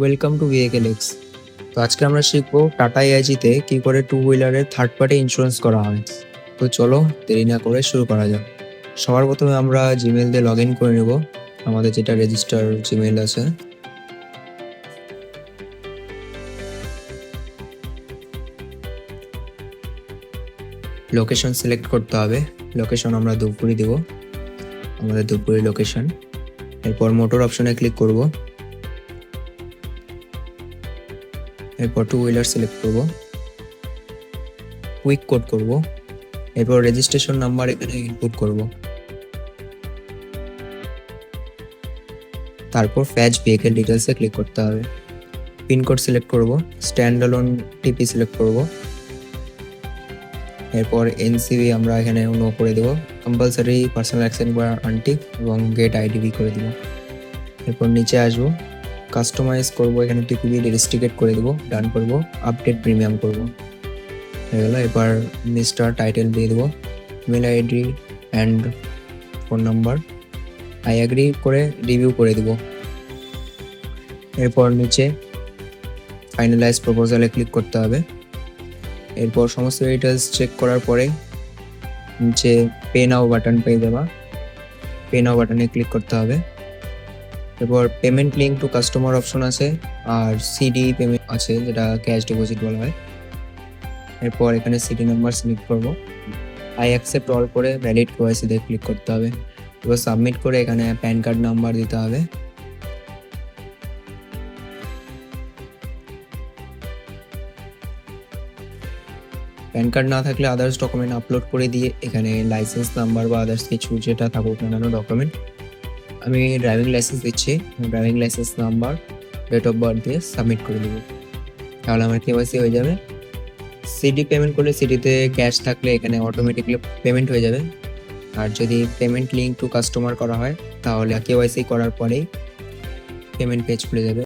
Welcome to ভিএকেল x তো আজকে আমরা শিখব টাটা এআইজিতে কি করে টু হুইলারের থার্ড পার্টি ইন্স্যুরেন্স করা হয়। তো চলো দেরি না করে শুরু করা যাক। সবার প্রথমে আমরা জিমেল দিয়ে লগ ইন করে নেব। আমাদের যেটা রেজিস্টার জিমেল আছে। লোকেশন সিলেক্ট করতে হবে। লোকেশন আমরা ধূপগুড়ি দেব। আমাদের ধূপগুড়ি লোকেশন এরপর মোটর অপশনে ক্লিক করব। এরপর টু হুইলার সিলেক্ট করব। কুইক কোড করব। এরপর রেজিস্ট্রেশন নাম্বার এখানে ইনপুট করব। তারপর ফ্যাচ ভেহিকেল ডিটেলসে ক্লিক করতে হবে। পিনকোড সিলেক্ট করব স্ট্যান্ড অ্যালোন টিপি সিলেক্ট করব। এরপর এনসিবি আমরা এখানে নো করে দেবো। কম্পালসারি পার্সোনাল অ্যাকসেন্ট বা আনটিক এবং গেট আইডিবি করে দেবো। এরপর নিচে আসব। কাস্টমাইজ করব, এখানে টিপিবি রেজিস্ট্রিকেট করে দেবো ডান করব আপডেট প্রিমিয়াম করব। হয়ে গেল, এবার মিস্টার টাইটেল দিয়ে দেবো email ID and phone number I agree করে রিভিউ করে দেবো। এরপর নিচে ফাইনালাইজ প্রপোজালে ক্লিক করতে হবে। এরপর সমস্ত ডিটেলস চেক করার পরে নিচে পে নাও বাটন পেয়ে দেওয়া পে নাও বাটনে ক্লিক করতে হবে। এরপর payment link to customer option আছে, আর সিডি পেমেন্ট আছে, যেটা ক্যাশ ডিপোজিট বলা হয়। এরপর এখানে সিডি নাম্বার সিলেক্ট করব। আই অ্যাকসেপ্ট অল করে ভ্যালিড কেওয়াইসি দিয়ে ক্লিক করতে হবে। এবার সাবমিট করে এখানে প্যান কার্ড নাম্বার দিতে হবে। প্যান কার্ড না থাকলে আদার্স ডকুমেন্ট আপলোড করে দিয়ে এখানে লাইসেন্স নাম্বার বা আদার্স কিছু যেটা থাকুক কেন ডকুমেন্ট আমি ড্রাইভিং লাইসেন্স দিচ্ছি driving licence number date of birth দিয়ে সাবমিট করে দেবো। তাহলে আমার কেওয়াইসি হয়ে যাবে। সিডি পেমেন্ট করলে সিডিতে ক্যাশ থাকলে এখানে অটোমেটিকলি পেমেন্ট হয়ে যাবে। আর যদি পেমেন্ট লিঙ্ক টু কাস্টমার করা হয়, তাহলে কেওয়াইসি করার পরেই পেমেন্ট পেজ খুলে যাবে।